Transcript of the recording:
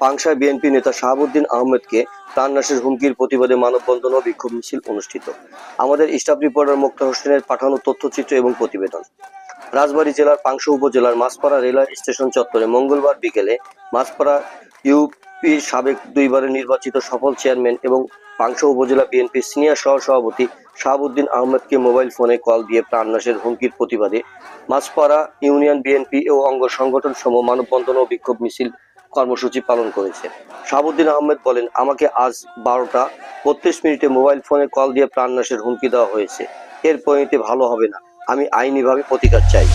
পাংশায় BNP নেতা শাহাবুদ্দিন আহমেদকে প্রাণনাশের হুমকির প্রতিবাদে মানববন্ধন ও বিক্ষোভ মিছিল অনুষ্ঠিত। আমাদের স্টাফ রিপোর্টার মুক্তা হোসেনের পাঠানো তথ্যচিত্র এবং প্রতিবেদন। রাজবাড়ী জেলার পাংশা উপজেলার মাছপাড়া রেলওয়ে স্টেশন চত্বরে মঙ্গলবার বিকেলে মাছপাড়া ইউপির সাবেক দুইবারের নির্বাচিত সফল চেয়ারম্যান এবং পাংশ উপজেলা বিএনপির সিনিয়র সহ, সভাপতি শাহাবুদ্দিন আহমেদকে মোবাইল ফোনে কল দিয়ে প্রাণনাশের হুমকির প্রতিবাদে মাছপাড়া ইউনিয়ন বিএনপি ও অঙ্গ সংগঠন সম মানববন্ধন ও বিক্ষোভ মিছিল কর্মসূচি পালন করেছে। শাহাবুদ্দিন আহমেদ বলেন, আমাকে আজ বারোটা বত্রিশ মিনিটে মোবাইল ফোনে কল দিয়ে প্রাণনাশের হুমকি দেওয়া হয়েছে। এর পরিণতি ভালো হবে না। আমি আইনিভাবে প্রতিকার চাই।